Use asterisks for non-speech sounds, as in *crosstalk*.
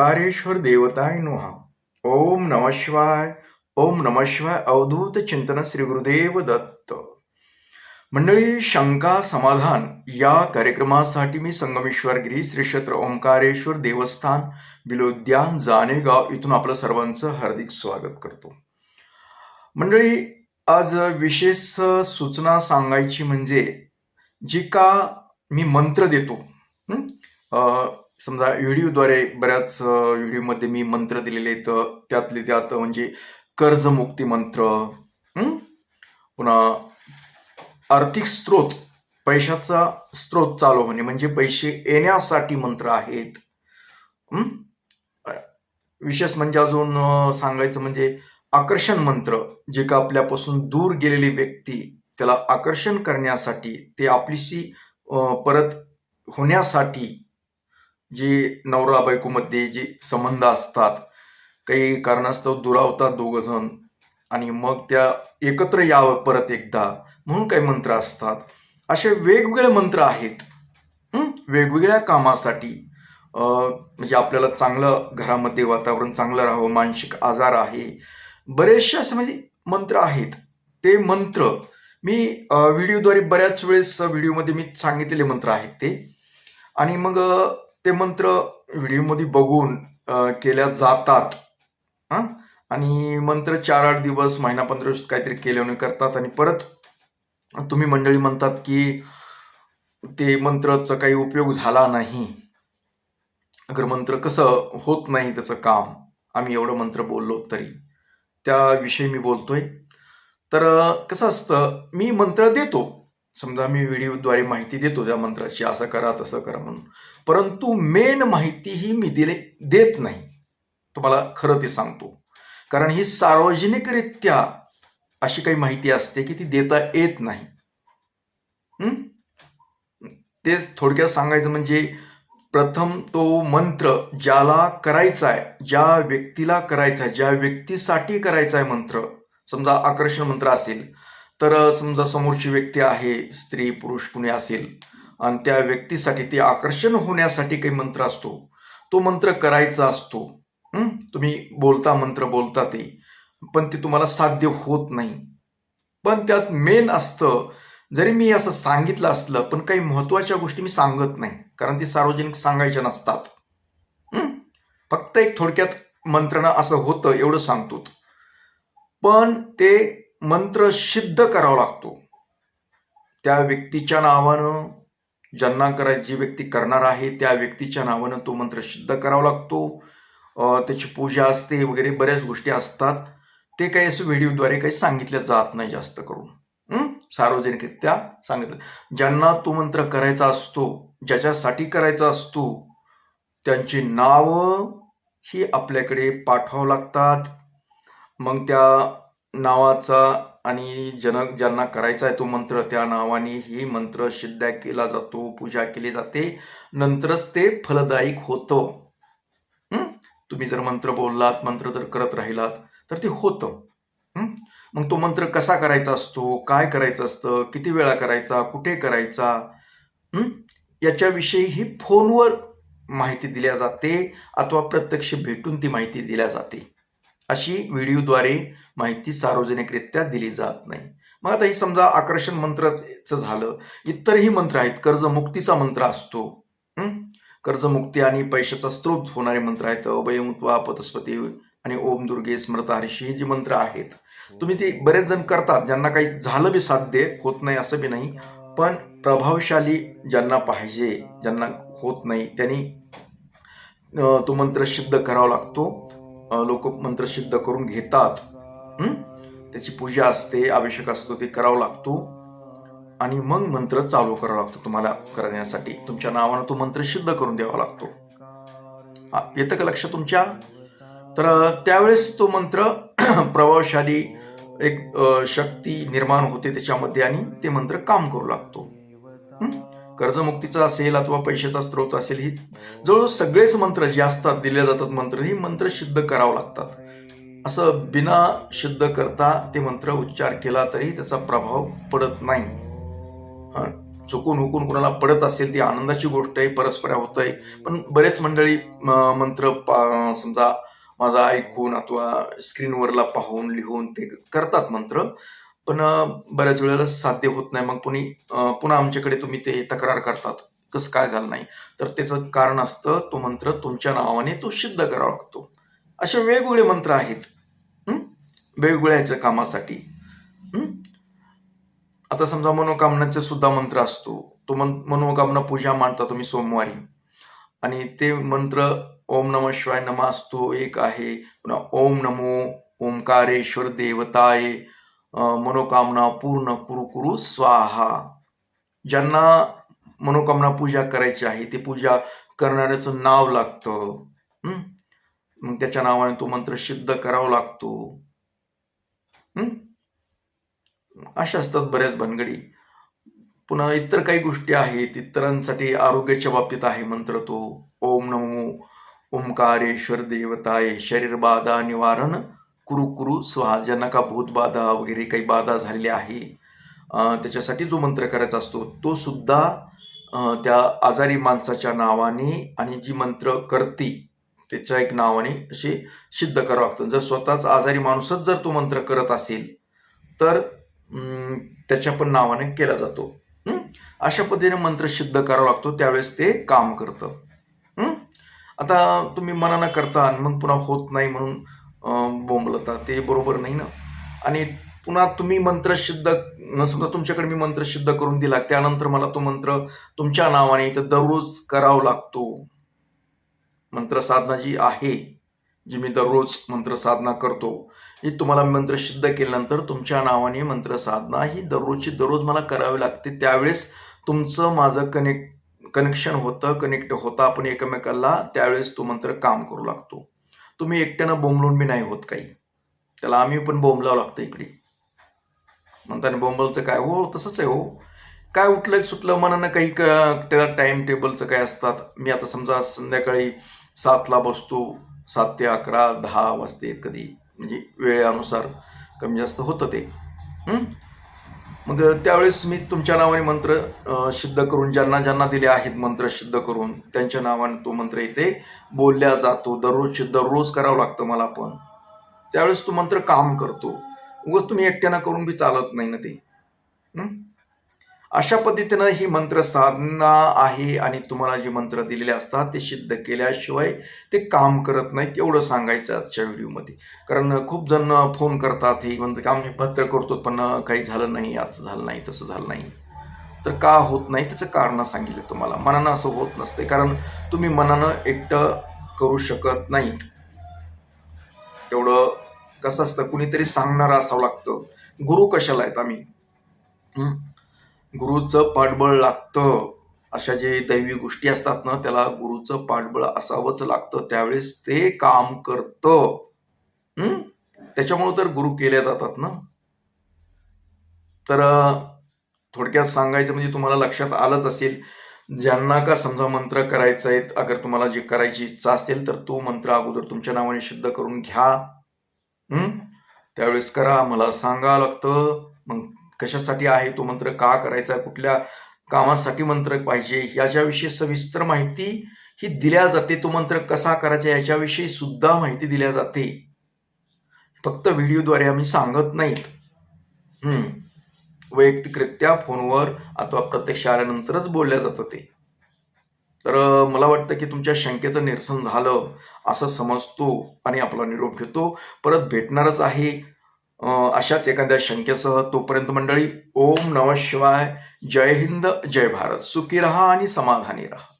ओंकारेश्वर देवताय नुहा ओम नम शिवाय ओम नम शिवाय अवधूत चिंतन श्री गुरुदेव दत्त। मंडळी शंका समाधान या कार्यक्रमासाठी मी संगमेश्वर गिरी श्री क्षेत्र ओंकारेश्वर देवस्थान बिलोद्यान जानेगाव इथून आपलं सर्वांचं हार्दिक स्वागत करतो। मंडळी आज विशेष सूचना सांगायची म्हणजे जी का मी मंत्र देतो समजा व्हिडिओद्वारे बऱ्याच व्हिडिओमध्ये मी मंत्र दिलेले आहेत. त्यातले त्यात म्हणजे कर्जमुक्ती मंत्र पुन्हा आर्थिक स्रोत पैशाचा स्रोत चालू होणे म्हणजे पैसे येण्यासाठी मंत्र आहेत. विशेष म्हणजे अजून सांगायचं म्हणजे आकर्षण मंत्र जे का आपल्यापासून दूर गेलेली व्यक्ती त्याला आकर्षण करण्यासाठी ते आपलीशी परत होण्यासाठी जी नवरा बायकोमध्ये जे संबंध असतात काही कारणास्तव दुरावतात दोघ जण. आणि मग त्या एकत्र यावं परत एकदा म्हणून काही मंत्र असतात. असे वेगवेगळे मंत्र आहेत. वेगवेगळ्या कामासाठी. म्हणजे आपल्याला चांगलं घरामध्ये वातावरण चांगलं राहावं मानसिक आजार आहे. बरेचसे असे म्हणजे मंत्र आहेत. ते मंत्र मी व्हिडिओद्वारे बऱ्याच वेळेस व्हिडिओमध्ये मी सांगितलेले मंत्र आहेत ते. आणि मग ते मंत्र व्हिडिओमध्ये बघून केल्या जातात. हां? आणि मंत्र चार आठ दिवस महिना पंधरा दिवस काहीतरी केल्याने करतात आणि परत तुम्ही मंडळी म्हणतात की ते मंत्राचा काही उपयोग झाला नाही. अगर मंत्र कसं होत नाही त्याचं काम आम्ही एवढं मंत्र बोललो तरी. त्याविषयी मी बोलतोय. तर कसं असतं मी मंत्र देतो. समजा मी व्हिडिओद्वारे माहिती देतो त्या मंत्राची असं करा तसं करा म्हणून. परंतु मेन माहिती ही मी दिले देत नाही. तुम्हाला खरं ते सांगतो. कारण ही सार्वजनिकरित्या अशी काही माहिती असते की ती देता येत नाही. तेच थोडक्यात सांगायचं म्हणजे प्रथम तो मंत्र ज्याला करायचा आहे ज्या व्यक्तीला करायचा आहे ज्या व्यक्तीसाठी करायचा आहे मंत्र समजा आकर्षण मंत्र असेल तर समजा समोरची व्यक्ती आहे स्त्री पुरुष कुणी असेल आणि त्या व्यक्तीसाठी ते आकर्षण होण्यासाठी काही मंत्र असतो. तो मंत्र करायचा असतो. तुम्ही बोलता मंत्र बोलता ते. पण ते तुम्हाला साध्य होत नाही. पण त्यात मेन असतं जरी मी असं सांगितलं असलं पण काही महत्त्वाच्या गोष्टी मी सांगत नाही कारण ते सार्वजनिक सांगायच्या नसतात. फक्त एक थोडक्यात मंत्रणा असं होतं एवढं सांगतो. पण ते मंत्र सिद्ध करावा लागतो. त्या व्यक्तीच्या नावानं ज्यांना करायची जी व्यक्ती करणार आहे त्या व्यक्तीच्या नावानं तो मंत्र सिद्ध करावा लागतो. त्याची पूजा असते वगैरे बऱ्याच गोष्टी असतात. ते काही असं व्हिडिओद्वारे काही सांगितलं जात नाही जास्त करून. सार्वजनिकरित्या सांगितलं. ज्यांना तो मंत्र करायचा असतो ज्याच्यासाठी करायचा असतो त्यांची नावं ही आपल्याकडे पाठवावं लागतात. मग त्या नावाचा आणि जनक ज्यांना करायचा आहे तो मंत्र त्या नावाने ही मंत्र सिद्ध केला जातो पूजा केली जाते. नंतरच ते फलदायक होतं तुम्ही जर मंत्र बोललात मंत्र जर करत राहिलात तर ते होतं. मग तो मंत्र कसा करायचा असतो? काय करायचं असतं? किती वेळा करायचा? कुठे करायचा? याच्याविषयी ही फोनवर माहिती दिल्या जाते अथवा प्रत्यक्ष भेटून ती माहिती दिल्या जाते. अशी व्हिडिओद्वारे माहिती सार्वजनिकरित्या दिली जात नाही. मग आता ही समजा आकर्षण मंत्राचं झालं. इतरही मंत्र आहेत. कर्जमुक्तीचा मंत्र असतो. कर्जमुक्ती आणि पैशाचा स्रोत होणारे मंत्र आहेत. अभयमुत्वा पतस्पती आणि ओम दुर्गे स्मृत हरिषी हे जे मंत्र आहेत. तुम्ही ते बरेच जण करतात. ज्यांना काही झालं बी साध्य होत नाही असं बी नाही. पण प्रभावशाली ज्यांना पाहिजे ज्यांना होत नाही त्यांनी तो मंत्र सिद्ध करावा लागतो. लोक मंत्र सिद्ध करून घेतात. त्याची पूजा असते आवश्यक असतो ते करावं लागतो. आणि मग मंत्र चालू करावा लागतो तुम्हाला करण्यासाठी. तुमच्या नावानं तो मंत्र सिद्ध करून द्यावा लागतो. येतं का लक्ष तुमच्या? तर त्यावेळेस तो मंत्र *clears throat* प्रभावशाली एक शक्ती निर्माण होते त्याच्यामध्ये आणि ते मंत्र काम करू लागतो. कर्जमुक्तीचा असेल अथवा पैशाचा स्रोत असेल ही जवळजवळ सगळेच मंत्र जे असतात दिले जातात मंत्र ही मंत्र सिद्ध करावं लागतात. असं बिना सिद्ध करता ते मंत्र उच्चार केला तरी त्याचा प्रभाव पडत नाही. हं? चुकून हुकून कोणाला पडत असेल ती आनंदाची गोष्ट आहे परस्पर होत आहे पण बरेच मंडळी मंत्र समजा माझा ऐकून अथवा स्क्रीनवरला पाहून लिहून ते करतात मंत्र. पण बऱ्याच वेळेला साध्य होत नाही. मग पुन्हा पुन्हा आमच्याकडे तुम्ही ते तक्रार करतात. कसं काय झालं नाही? तर त्याचं कारण असतं तो मंत्र तुमच्या नावाने तो सिद्ध करावा लागतो. असे वेगवेगळे मंत्र आहेत. वेगवेगळ्याच्या वेगवेगळ्या कामासाठी आता समजा मनोकामनाचा सुद्धा मंत्र असतो. तो मन मनोकामना पूजा मांडता तुम्ही सोमवारी. आणि ते मंत्र ओम नम शिवाय नम असतो एक आहे. पुन्हा ओम नमो ओंकारेश्वर देवताय. मनोकामना पूर्ण कुरु कुरु स्वाहा. ज्यांना मनोकामना पूजा करायची आहे ते पूजा करणाऱ्याचं नाव लागतं. मग त्याच्या नावाने तो मंत्र सिद्ध करावा लागतो. अशा असतात बऱ्याच भानगडी. पुन्हा इतर काही गोष्टी आहेत इतरांसाठी आरोग्याच्या बाबतीत आहे मंत्र तो. ओम नमो ओंकारेश्वर देवताय शरीर बाधा निवारण कुरु कुरु स्वाहा ज्यांना का भूतबाधा वगैरे काही बाधा झालेली आहे त्याच्यासाठी जो मंत्र करायचा असतो तो सुद्धा त्या आजारी माणसाच्या नावाने आणि जी मंत्र करती त्याच्या एक नावाने असे सिद्ध करावं लागतं. जर स्वतःच आजारी माणूसच जर तो मंत्र करत असेल तर त्याच्या पण नावाने केला जातो. अशा पद्धतीने मंत्र सिद्ध करावा लागतो त्यावेळेस ते काम करतं. आता तुम्ही मनानं करता आणि मग पुन्हा होत नाही म्हणून बोंबलता ते बरोबर नाही ना? आणि पुन्हा तुम्ही मंत्र सिद्ध न समजा तुमच्याकडे मी मंत्र सिद्ध करून दिला त्यानंतर मला तो मंत्र तुमच्या नावाने इथं दररोज करावा लागतो. मंत्र साधना जी आहे जी मी दररोज मंत्र साधना करतो ही तुम्हाला मंत्र सिद्ध केल्यानंतर तुमच्या नावाने मंत्र साधना ही दररोजची दररोज मला करावी लागते. त्यावेळेस तुमचं माझं कनेक्ट कनेक्शन होतं कनेक्ट होतं आपण एकमेकाला त्यावेळेस तो मंत्र काम करू लागतो. तुम्ही एकट्यानं बोंबलून बी नाही होत काही. त्याला आम्ही पण बोंबलावं लागतं इकडे. म्हणताना बोंबलचं काय? हो तसंच आहे हो. काय उठलं सुटलं मनानं काही क- त्याला टाइम टेबलचं काय असतात? मी आता समजा संध्याकाळी सातला बसतो. सात ते अकरा दहा वाजते कधी. म्हणजे वेळेनुसार कमी जास्त होतं ते. मग त्यावेळेस मी तुमच्या नावाने मंत्र सिद्ध करून ज्यांना ज्यांना दिले आहेत मंत्र सिद्ध करून त्यांच्या नावाने तो मंत्र इथे बोलल्या जातो. दररोज दररोज करावं लागतं मला पण. त्यावेळेस तो मंत्र काम करतो. उगाच तुम्ही एकट्यानं करून बी चालत नाही ना ते. अशा पद्धतीनं ही मंत्र साधना आहे आणि तुम्हाला जे मंत्र दिलेले असतात ते सिद्ध केल्याशिवाय ते काम करत नाहीत एवढं सांगायचं आजच्या व्हिडिओमध्ये. कारण खूप जण फोन करतात ही म्हणतात की आम्ही मंत्र करतो पण काही झालं नाही असं झालं नाही तसं झालं नाही. तर का होत नाही त्याचं कारण सांगितलं तुम्हाला. मनानं असं होत नसते कारण तुम्ही मनानं एकटं करू शकत नाहीत. तेवढं कसं असतं कुणीतरी सांगणारं असावं लागतं. गुरु कशाला आहेत आम्ही? गुरुचं पाठबळ लागतं अशा जे दैवी गोष्टी असतात ना त्याला गुरुचं पाठबळ असावंच लागतं. त्यावेळेस ते काम करतं. त्याच्यामुळे तर गुरु केल्या जातात ना. तर थोडक्यात सांगायचं म्हणजे तुम्हाला लक्षात आलंच असेल ज्यांना का समजा मंत्र करायचा आहे अगर तुम्हाला जे करायची इच्छा असेल तर तो मंत्र अगोदर तुमच्या नावाने सिद्ध करून घ्या. त्यावेळेस करा मला सांगा लागतं. मग कशासाठी आहे तो मंत्र का करायचा कुठल्या कामासाठी मंत्र पाहिजे याच्याविषयी सविस्तर माहिती ही दिल्या जाते. तो मंत्र कसा करायचा याच्याविषयी सुद्धा माहिती दिल्या जाते. फक्त व्हिडिओद्वारे आम्ही सांगत नाहीत हम्म. वैयक्तिकरित्या फोनवर अथवा प्रत्यक्ष आल्यानंतरच बोलल्या जातं ते. तर मला वाटतं की तुमच्या शंकेचं निरसन झालं असं समजतो आणि आपला निरोप घेतो. परत भेटणारच आहे. अशाच एखाद्या शंकेसह तोपर्यंत मंडळी ओम नम शिवाय जय हिंद जय भारत. सुखी रहा आणि समाधानी रहा.